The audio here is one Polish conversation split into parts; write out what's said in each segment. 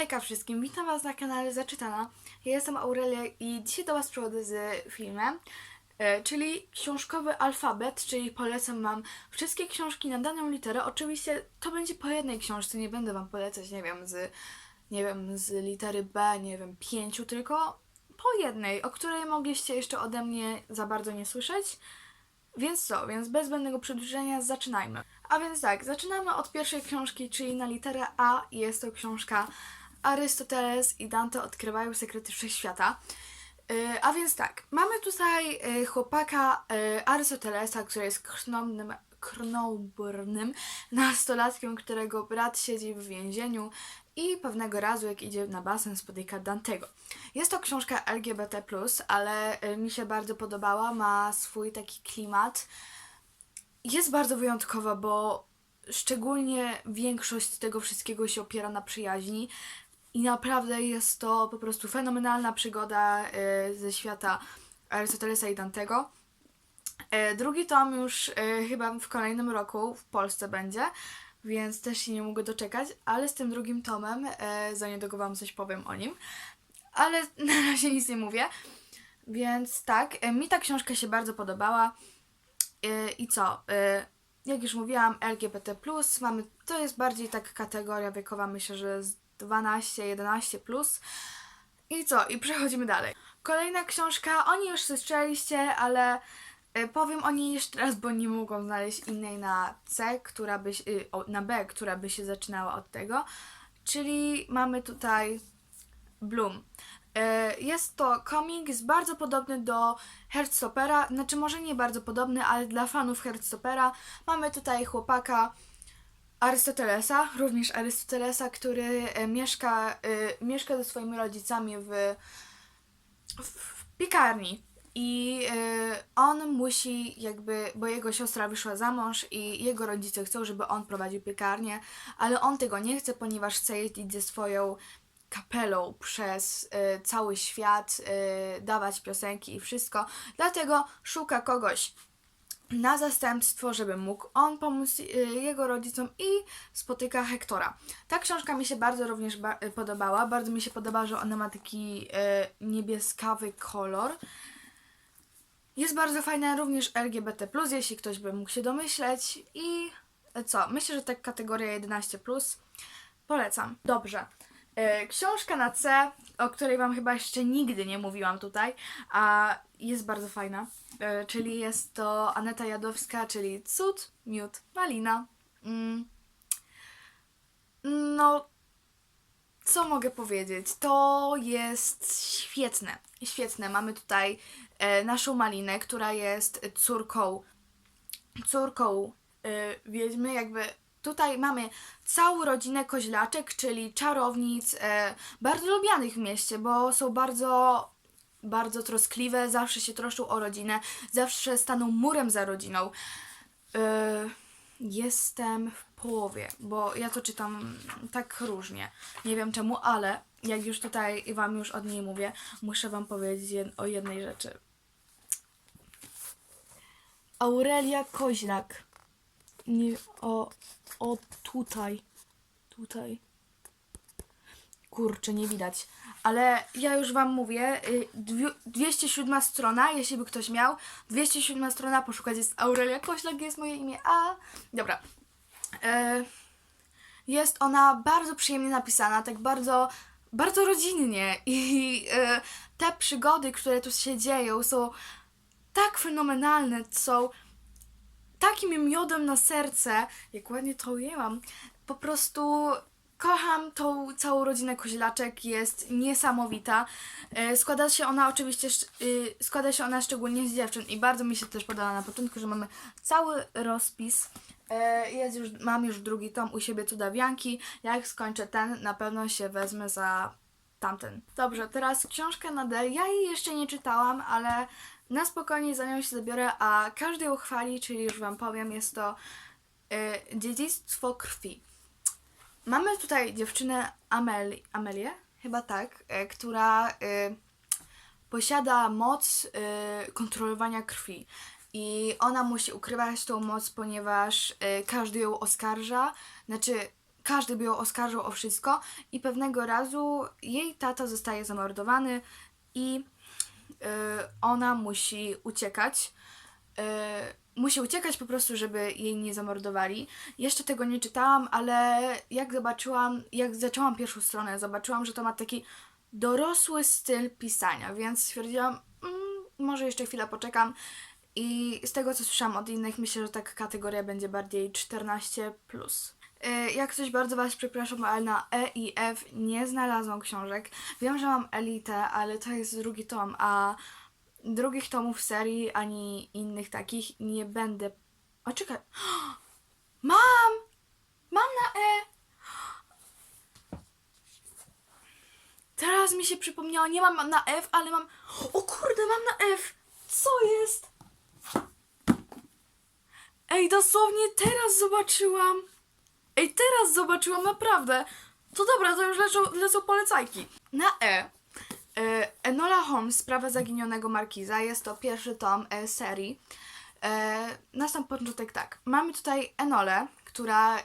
Hejka wszystkim, witam Was na kanale Zaczytana. Ja jestem Aurelia i dzisiaj do Was przychodzę z filmem, e, czyli książkowy alfabet, czyli polecam Wam wszystkie książki na daną literę. Oczywiście to będzie po jednej książce, nie będę Wam polecać, nie wiem, z, nie wiem, z litery B, nie wiem, pięciu, tylko po jednej, o której mogliście jeszcze ode mnie za bardzo nie słyszeć. Więc co, więc bez zbędnego przedłużenia zaczynajmy. A więc tak, zaczynamy od pierwszej książki, czyli na literę A jest to książka Arystoteles i Dante odkrywają sekrety wszechświata. Yy, a więc tak, mamy tutaj yy, chłopaka yy, Arystotelesa, który jest krnąbrnym, krnąbrnym nastolatkiem, którego brat siedzi w więzieniu i pewnego razu, jak idzie na basen, spotyka Dantego. Jest to książka LGBT+, ale mi się bardzo podobała, ma swój taki klimat. Jest bardzo wyjątkowa, bo szczególnie większość tego wszystkiego się opiera na przyjaźni. I naprawdę jest to po prostu fenomenalna przygoda y, ze świata Arystotelesa i Dantego. E, Drugi tom już y, chyba w kolejnym roku w Polsce będzie, więc też się nie mogę doczekać, ale z tym drugim tomem za niedługo Wam coś powiem o nim. Ale na razie nic nie mówię. Więc tak, mi ta książka się bardzo podobała. I co? Jak już mówiłam, LGBT, mamy, to jest bardziej tak kategoria wiekowa, myślę, że 12-11. I co? I przechodzimy dalej. Kolejna książka, o niej już słyszeliście, ale e, powiem o niej jeszcze raz, bo nie mogłam znaleźć innej na C, która by się, y, na B, która by się zaczynała od tego. Czyli mamy tutaj Bloom. E, Jest to komik, jest bardzo podobny do Heartstopera, znaczy może nie bardzo podobny, ale dla fanów Heartstopera mamy tutaj chłopaka Arystotelesa, również Arystotelesa, który e, mieszka, e, mieszka ze swoimi rodzicami w, w, piekarni. I e, on musi jakby, bo jego siostra wyszła za mąż i jego rodzice chcą, żeby on prowadził piekarnię, ale on tego nie chce, ponieważ chce jeździć ze swoją kapelą przez cały świat, dawać piosenki i wszystko. Dlatego szuka kogoś na zastępstwo, żeby mógł on pomóc y, jego rodzicom i spotyka Hektora. Ta książka mi się bardzo również ba- y, podobała. Bardzo mi się podoba, że ona ma taki y, niebieskawy kolor. Jest bardzo fajna również LGBT+, jeśli ktoś by mógł się domyśleć. I e, co? Myślę, że tak kategoria 11+. Polecam. Dobrze. E, Książka na C, o której Wam chyba jeszcze nigdy nie mówiłam tutaj, a jest bardzo fajna. E, Czyli jest to Aneta Jadowska, czyli Cud, Miód, Malina. Mm. No, co mogę powiedzieć? To jest świetne. Świetne. Mamy tutaj e, naszą Malinę, która jest córką córką wiedźmy, jakby tutaj mamy całą rodzinę koźlaczek, czyli czarownic, y, bardzo lubianych w mieście, bo są bardzo bardzo troskliwe, zawsze się troszczą o rodzinę, zawsze staną murem za rodziną. Y, jestem w połowie, bo ja to czytam tak różnie. Nie wiem czemu, ale jak już tutaj Wam już od niej mówię, muszę Wam powiedzieć o jednej rzeczy. Aurelia Koźlak. Nie, o, o tutaj. Tutaj. Kurczę, nie widać. Ale ja już Wam mówię, y, dwi- 207 strona, jeśli by ktoś miał. 207 strona, poszukać jest Aurelia Koźlak, jest moje imię. A, dobra. E, jest ona bardzo przyjemnie napisana, tak bardzo, bardzo rodzinnie. I e, te przygody, które tu się dzieją, są tak fenomenalne, są takim miodem na serce, jak ładnie to ujęłam. Po prostu kocham tą całą rodzinę koźlaczek, jest niesamowita. E, Składa się ona oczywiście, y, składa się ona szczególnie z dziewczyn i bardzo mi się też podoba na początku, że mamy cały rozpis. E, Jest już, mam już drugi tom u siebie cudawianki. Jak skończę ten, na pewno się wezmę za tamten. Dobrze, teraz książkę na D. Ja jej jeszcze nie czytałam, ale na spokojnie za nią się zabiorę, a każdy ją chwali, czyli już Wam powiem, jest to y, Dziedzictwo krwi. Mamy tutaj dziewczynę Ameli, Amelię, chyba tak, y, która y, posiada moc y, kontrolowania krwi. I ona musi ukrywać tą moc, ponieważ każdy ją oskarża. Znaczy, każdy by ją oskarżył o wszystko i pewnego razu jej tata zostaje zamordowany i ona musi uciekać. Y, musi uciekać po prostu, żeby jej nie zamordowali. Jeszcze tego nie czytałam, ale jak zobaczyłam, jak zaczęłam pierwszą stronę, zobaczyłam, że to ma taki dorosły styl pisania, więc stwierdziłam, mm, może jeszcze chwilę poczekam. I z tego co słyszałam od innych, myślę, że taka kategoria będzie bardziej 14. Y, Jak coś bardzo Was przepraszam, ale na E i F nie znalazłam książek. Wiem, że mam elitę, ale to jest drugi tom, a drugich tomów serii ani innych takich nie będę. O, czekaj. Mam! Mam na E! Teraz mi się przypomniało, nie mam na F, ale mam. O kurde, mam na F! Co jest? Ej, dosłownie teraz zobaczyłam. Ej, teraz zobaczyłam, naprawdę. To dobra, to już lecą, lecą polecajki. Na E. e Enola Holmes, Sprawa zaginionego Markiza. Jest to pierwszy tom e, serii. E, na sam początek tak. Mamy tutaj Enolę, która e,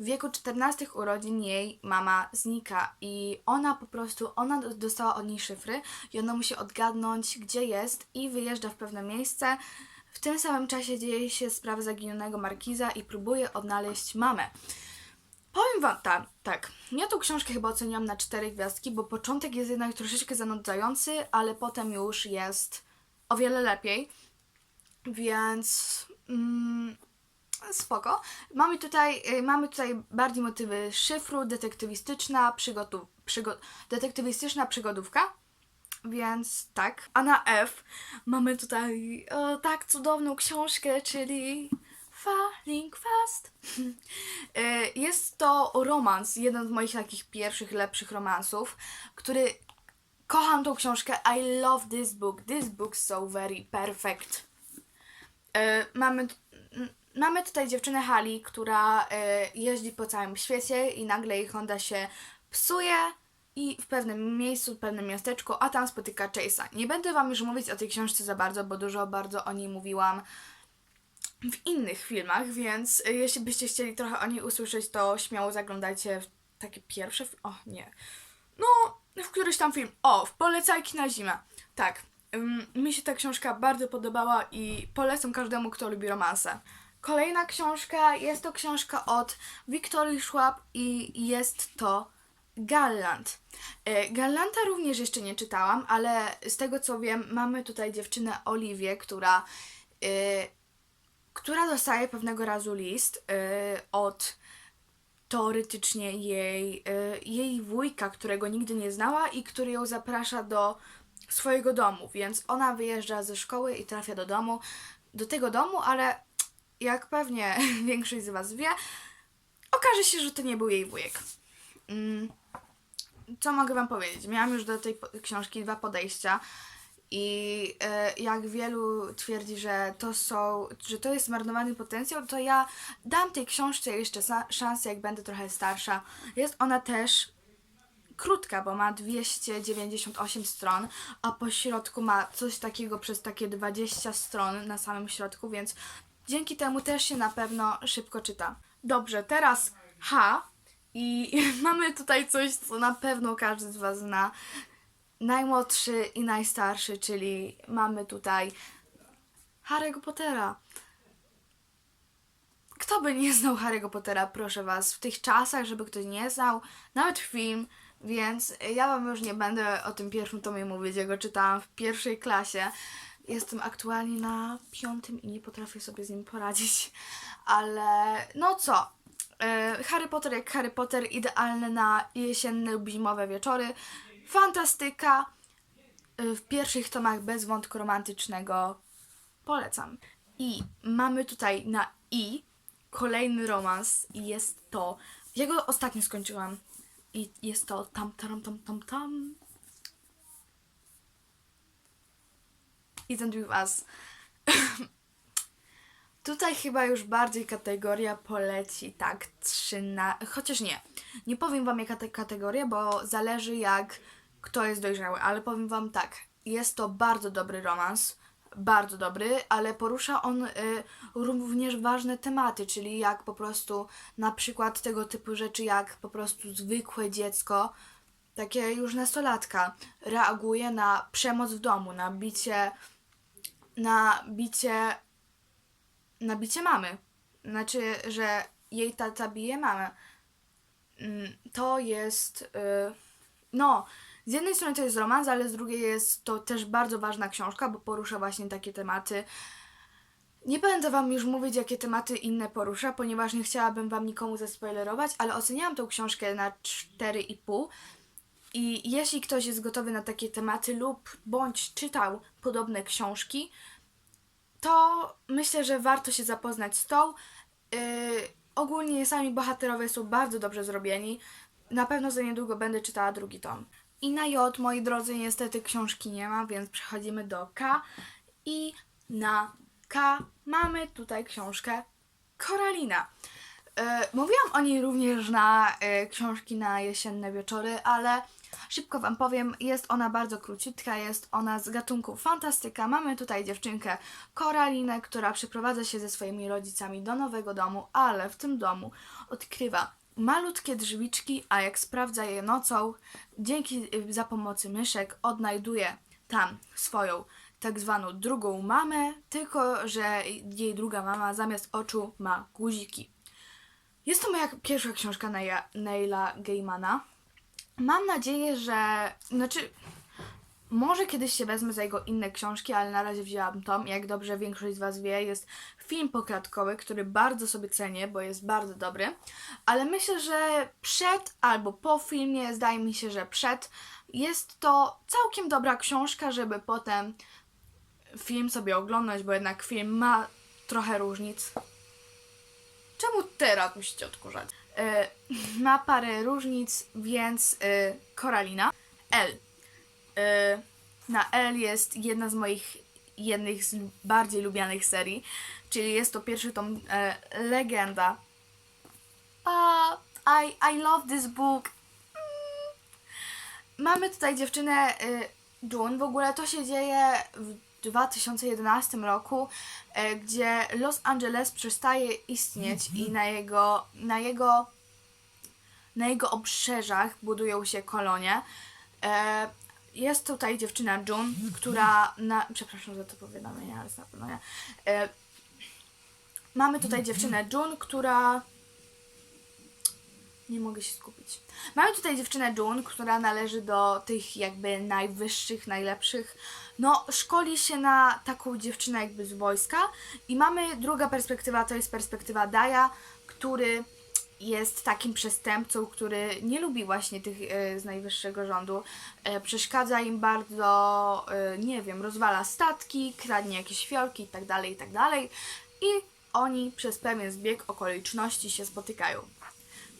w wieku 14 urodzin jej mama znika i ona po prostu, ona do- dostała od niej szyfry i ona musi odgadnąć, gdzie jest i wyjeżdża w pewne miejsce. W tym samym czasie dzieje się sprawa zaginionego Markiza i próbuje odnaleźć mamę. Powiem wam tak, tak. Ja tą książkę chyba oceniam na cztery gwiazdki, bo początek jest jednak troszeczkę zanudzający, ale potem już jest o wiele lepiej. Więc mm, spoko. Mamy tutaj, y, mamy tutaj bardziej motywy szyfru, detektywistyczna, przygotu, przygo, detektywistyczna przygodówka. Więc tak. A na F mamy tutaj o, tak cudowną książkę, czyli Falling Fast. Y, Jest to romans, jeden z moich takich pierwszych, lepszych romansów, który kocham tą książkę. I love this book. This book so very perfect. E, mamy, mamy tutaj dziewczynę Hali, która e, jeździ po całym świecie i nagle jej Honda się psuje i w pewnym miejscu, w pewnym miasteczku, a tam spotyka Chase'a. Nie będę Wam już mówić o tej książce za bardzo, bo dużo bardzo o niej mówiłam w innych filmach, więc e, jeśli byście chcieli trochę o niej usłyszeć, to śmiało zaglądajcie w takie pierwsze... O, nie. No, w któryś tam film. O, w Polecajki na zimę. Tak. mi się ta książka bardzo podobała i polecam każdemu, kto lubi romanse. Kolejna książka jest to książka od Wiktorii Schwab i jest to Gallant. E, Gallanta również jeszcze nie czytałam, ale z tego co wiem, mamy tutaj dziewczynę Oliwię, która, e, która dostaje pewnego razu list e, od teoretycznie jej, jej wujka, którego nigdy nie znała i który ją zaprasza do swojego domu, więc ona wyjeżdża ze szkoły i trafia do domu, do tego domu, ale jak pewnie większość z Was wie, okaże się, że to nie był jej wujek. Mm, Co mogę Wam powiedzieć? Miałam już do tej książki dwa podejścia i e, jak wielu twierdzi, że to są, że to jest zmarnowany potencjał, to ja dam tej książce jeszcze szansę, jak będę trochę starsza. Jest ona też krótka, bo ma 298 stron, a po środku ma coś takiego przez takie 20 stron na samym środku, więc dzięki temu też się na pewno szybko czyta. Dobrze, teraz H i mamy tutaj coś, co na pewno każdy z Was zna. Najmłodszy i najstarszy, czyli mamy tutaj Harry'ego Pottera. Kto by nie znał Harry'ego Pottera, proszę was, w tych czasach, żeby ktoś nie znał, nawet film, więc ja wam już nie będę o tym pierwszym tomie mówić, ja go czytałam w pierwszej klasie. Jestem aktualnie na piątym i nie potrafię sobie z nim poradzić, ale no co, Harry Potter jak Harry Potter, idealny na jesienne lub zimowe wieczory, fantastyka, e, w pierwszych tomach bez wątku romantycznego, polecam. I mamy tutaj na I kolejny romans i jest to. Ja go ostatnio skończyłam. I jest to tam tam tam tam tam. Isn't with us. Tutaj chyba już bardziej kategoria poleci tak 3 na... Chociaż nie. Nie powiem wam jaka ta kategoria, bo zależy jak kto jest dojrzały, ale powiem wam tak. Jest to bardzo dobry romans. bardzo dobry, ale porusza on y, również ważne tematy, czyli jak po prostu na przykład tego typu rzeczy, jak po prostu zwykłe dziecko, takie już nastolatka, reaguje na przemoc w domu, na bicie, na bicie, na bicie mamy. Znaczy, że jej tata bije mamę. Mm, To jest, y, no, z jednej strony to jest romans, ale z drugiej jest to też bardzo ważna książka, bo porusza właśnie takie tematy. Nie będę wam już mówić, jakie tematy inne porusza, ponieważ nie chciałabym wam nikomu zaspoilerować, ale oceniałam tą książkę na 4,5 i jeśli ktoś jest gotowy na takie tematy lub bądź czytał podobne książki, to myślę, że warto się zapoznać z tą. Yy, ogólnie sami bohaterowie są bardzo dobrze zrobieni. Na pewno za niedługo będę czytała drugi tom. I na J, moi drodzy, niestety książki nie ma, więc przechodzimy do K. I na K mamy tutaj książkę Koralina. E, Mówiłam o niej również na e, książki na jesienne wieczory, ale szybko Wam powiem, jest ona bardzo króciutka, jest ona z gatunku fantastyka. Mamy tutaj dziewczynkę Koralinę, która przeprowadza się ze swoimi rodzicami do nowego domu, ale w tym domu odkrywa malutkie drzwiczki, a jak sprawdza je nocą, dzięki y, za pomocy myszek odnajduje tam swoją tak zwaną drugą mamę, tylko że jej druga mama zamiast oczu ma guziki. Jest to moja pierwsza książka Neila- Gaimana. Mam nadzieję, że. Znaczy. Może kiedyś się wezmę za jego inne książki, ale na razie wzięłam tom. Jak dobrze większość z Was wie, jest film poklatkowy, który bardzo sobie cenię, bo jest bardzo dobry. Ale myślę, że przed albo po filmie, zdaje mi się, że przed, jest to całkiem dobra książka, żeby potem film sobie oglądać, bo jednak film ma trochę różnic. Czemu teraz musicie odkurzać? E, ma parę różnic, więc e, Koralina. L. E, na L jest jedna z moich jednych z bardziej lubianych serii, czyli jest to pierwszy tom Legenda. A, I, I love this book. Mm. Mamy tutaj dziewczynę y, June. W ogóle to się dzieje w 2011 roku, e, gdzie Los Angeles przestaje istnieć i na jego, na jego, na jego obrzeżach budują się kolonie. E, Jest tutaj dziewczyna June, która na... Przepraszam za to powiadomienie, ale na pewno nie. E, Mamy tutaj dziewczynę June, która... Nie mogę się skupić. Mamy tutaj dziewczynę June, która należy do tych jakby najwyższych, najlepszych. No, szkoli się na taką dziewczynę jakby z wojska. I mamy druga perspektywa, to jest perspektywa Daja, który jest takim przestępcą, który nie lubi właśnie tych e, z najwyższego rządu. E, przeszkadza im bardzo, e, nie wiem, rozwala statki, kradnie jakieś fiolki itd., itd. I oni przez pewien zbieg okoliczności się spotykają.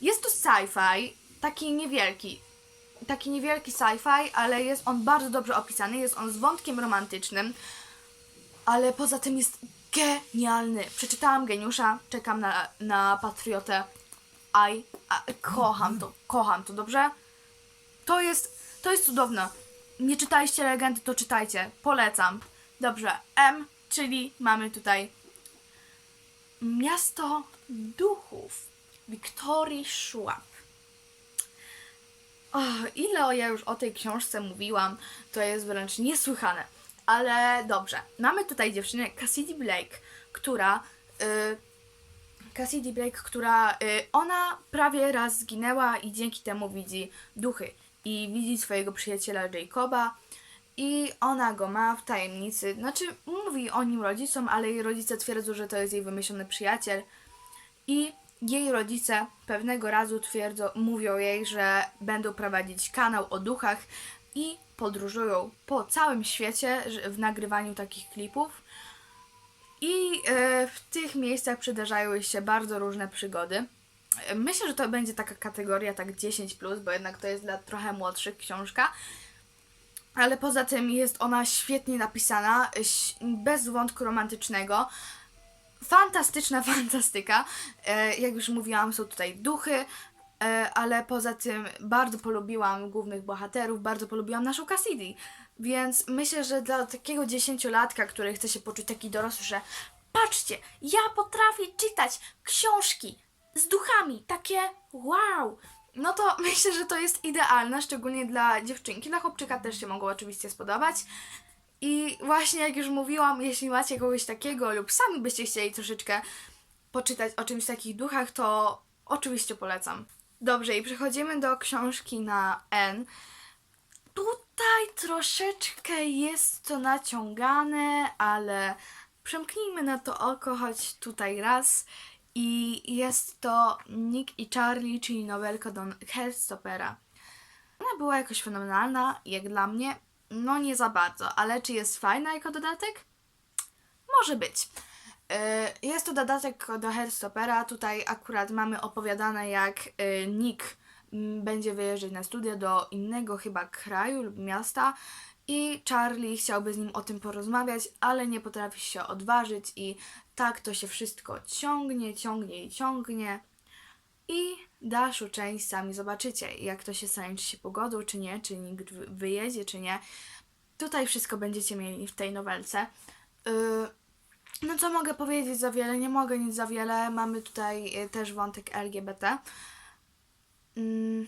Jest to sci-fi, taki niewielki. Taki niewielki sci-fi, ale jest on bardzo dobrze opisany. Jest on z wątkiem romantycznym, ale poza tym jest genialny. Przeczytałam geniusza, czekam na, na patriotę. Aj, kocham to, kocham to, dobrze? To jest, to jest cudowne. Nie czytaliście legendy, to czytajcie. Polecam. Dobrze, M, czyli mamy tutaj Miasto Duchów. Wiktorii Schwab. O, ile ja już o tej książce mówiłam, to jest wręcz niesłychane. Ale dobrze. Mamy tutaj dziewczynę Cassidy Blake, która. Y, Cassidy Blake, która. Y, ona prawie raz zginęła i dzięki temu widzi duchy. I widzi swojego przyjaciela Jacoba. I ona go ma w tajemnicy. Znaczy, mówi o nim rodzicom, ale jej rodzice twierdzą, że to jest jej wymyślony przyjaciel. I jej rodzice pewnego razu twierdzą, mówią jej, że będą prowadzić kanał o duchach i podróżują po całym świecie w nagrywaniu takich klipów. I e, w tych miejscach przydarzają się bardzo różne przygody. E, Myślę, że to będzie taka kategoria tak 10+, bo jednak to jest dla trochę młodszych książka. Ale poza tym jest ona świetnie napisana, bez wątku romantycznego. Fantastyczna fantastyka. E, jak już mówiłam, są tutaj duchy. e, ale poza tym bardzo polubiłam głównych bohaterów, bardzo polubiłam naszą Cassidy. Więc myślę, że dla takiego dziesięciolatka, który chce się poczuć taki dorosły, że patrzcie, ja potrafię czytać książki z duchami, takie wow! No to myślę, że to jest idealne, szczególnie dla dziewczynki. Dla chłopczyka też się mogło oczywiście spodobać. I właśnie jak już mówiłam, jeśli macie kogoś takiego lub sami byście chcieli troszeczkę poczytać o czymś takich duchach, to oczywiście polecam. Dobrze, i przechodzimy do książki na N. Tutaj troszeczkę jest to naciągane, ale przemknijmy na to oko, choć tutaj raz. I jest to Nick i Charlie, czyli nowelka Don Hellstopera. Ona była jakoś fenomenalna, jak dla mnie. No nie za bardzo, ale czy jest fajna jako dodatek? Może być. Yy, Jest to dodatek do Hellstopera. Tutaj akurat mamy opowiadane, jak yy, Nick mm, będzie wyjeżdżać na studia do innego chyba kraju lub miasta i Charlie chciałby z nim o tym porozmawiać, ale nie potrafi się odważyć i tak to się wszystko ciągnie, ciągnie i ciągnie. I dalszą część sami zobaczycie, jak to się stanie, czy się pogodą, czy nie, czy nikt wy- wyjedzie, czy nie. Tutaj wszystko będziecie mieli w tej nowelce. Yy, no co mogę powiedzieć za wiele? Nie mogę nic za wiele. Mamy tutaj y, też wątek LGBT. Mm,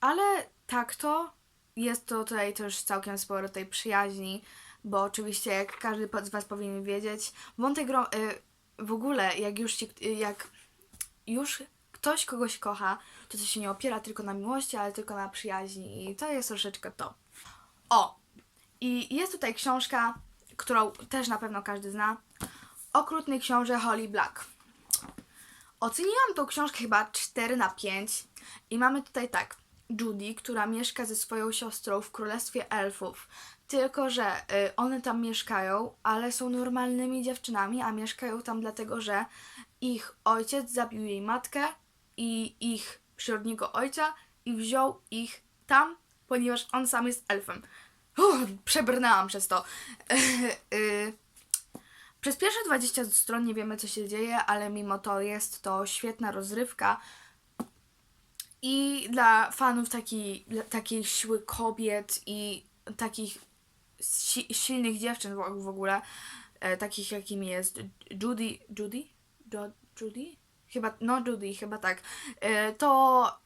ale tak to jest to tutaj też całkiem sporo tej przyjaźni, bo oczywiście jak każdy z Was powinien wiedzieć, wątek y, w ogóle jak już ci, y, jak już ktoś kogoś kocha, to to się nie opiera tylko na miłości, ale tylko na przyjaźni i to jest troszeczkę to. O! I jest tutaj książka, którą też na pewno każdy zna. Okrutny książę Holly Black. Oceniłam tą książkę chyba 4 na 5 i mamy tutaj tak. Judy, która mieszka ze swoją siostrą w Królestwie Elfów. Tylko, że y, one tam mieszkają, ale są normalnymi dziewczynami, a mieszkają tam dlatego, że ich ojciec zabił jej matkę i ich przyrodniego ojca i wziął ich tam, ponieważ on sam jest elfem. Uff, przebrnęłam przez to. Y, przez pierwsze 20 stron nie wiemy, co się dzieje, ale mimo to jest to świetna rozrywka. I dla fanów takiej, dla- siły kobiet i takich si- silnych dziewczyn w, ogóle, e, takich jakimi jest Judy, Judy? Judy? Chyba, no Judy, chyba tak. E, to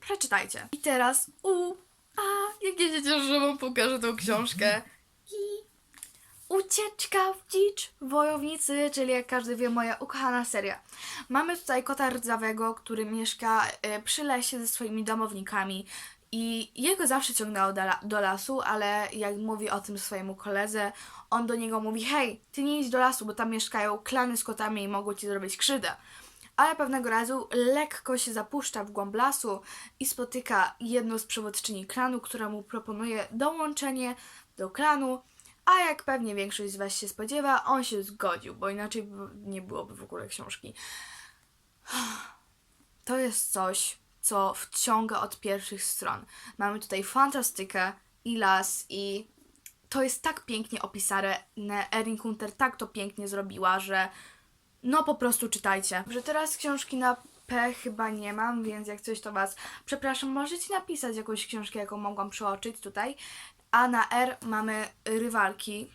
przeczytajcie. I teraz, u, a, jak że wam pokażę tą książkę. I Ucieczka w dzicz wojownicy, czyli jak każdy wie, moja ukochana seria. Mamy tutaj kota rdzawego, który mieszka e, przy lesie ze swoimi domownikami i jego zawsze ciągnęło do lasu, ale jak mówi o tym swojemu koledze, on do niego mówi, hej, ty nie idź do lasu, bo tam mieszkają klany z kotami i mogą ci zrobić krzywdę. Ale pewnego razu lekko się zapuszcza w głąb lasu i spotyka jedną z przewodczyni klanu, która mu proponuje dołączenie do klanu, a jak pewnie większość z Was się spodziewa, on się zgodził, bo inaczej nie byłoby w ogóle książki. To jest coś, co wciąga od pierwszych stron. Mamy tutaj fantastykę i las i to jest tak pięknie opisane. Erin Hunter tak to pięknie zrobiła, że no po prostu czytajcie. Że teraz książki na P chyba nie mam, więc jak coś to Was przepraszam, możecie napisać jakąś książkę, jaką mogłam przeoczyć tutaj. A na R mamy rywalki.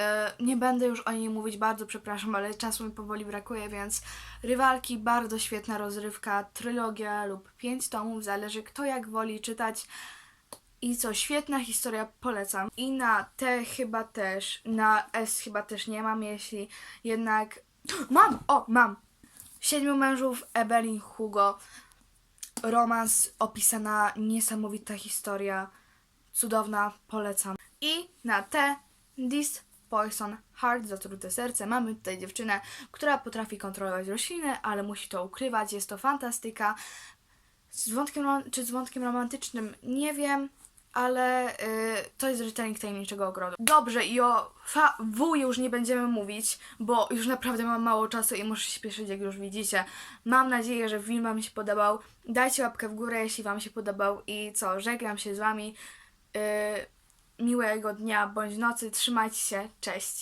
E, Nie będę już o niej mówić, bardzo przepraszam, ale czasu mi powoli brakuje, więc rywalki, bardzo świetna rozrywka, trylogia lub pięć tomów, zależy kto jak woli czytać. I co, świetna historia, polecam. I na T chyba też, na S chyba też nie mam, jeśli jednak... Mam! O, mam! Siedmiu mężów Evelyn Hugo. Romans, opisana niesamowita historia. Cudowna, polecam. I na T, This Poison Heart, zatrute serce. Mamy tutaj dziewczynę, która potrafi kontrolować rośliny, ale musi to ukrywać. Jest to fantastyka. Z wątkiem, czy z wątkiem romantycznym nie wiem, ale y, to jest retelling tajemniczego ogrodu. Dobrze, i o fa- już nie będziemy mówić, bo już naprawdę mam mało czasu i muszę się śpieszyć, jak już widzicie. Mam nadzieję, że film Wam się podobał. Dajcie łapkę w górę, jeśli Wam się podobał. I co, żegnam się z Wami. Y, miłego dnia bądź nocy. Trzymajcie się. Cześć.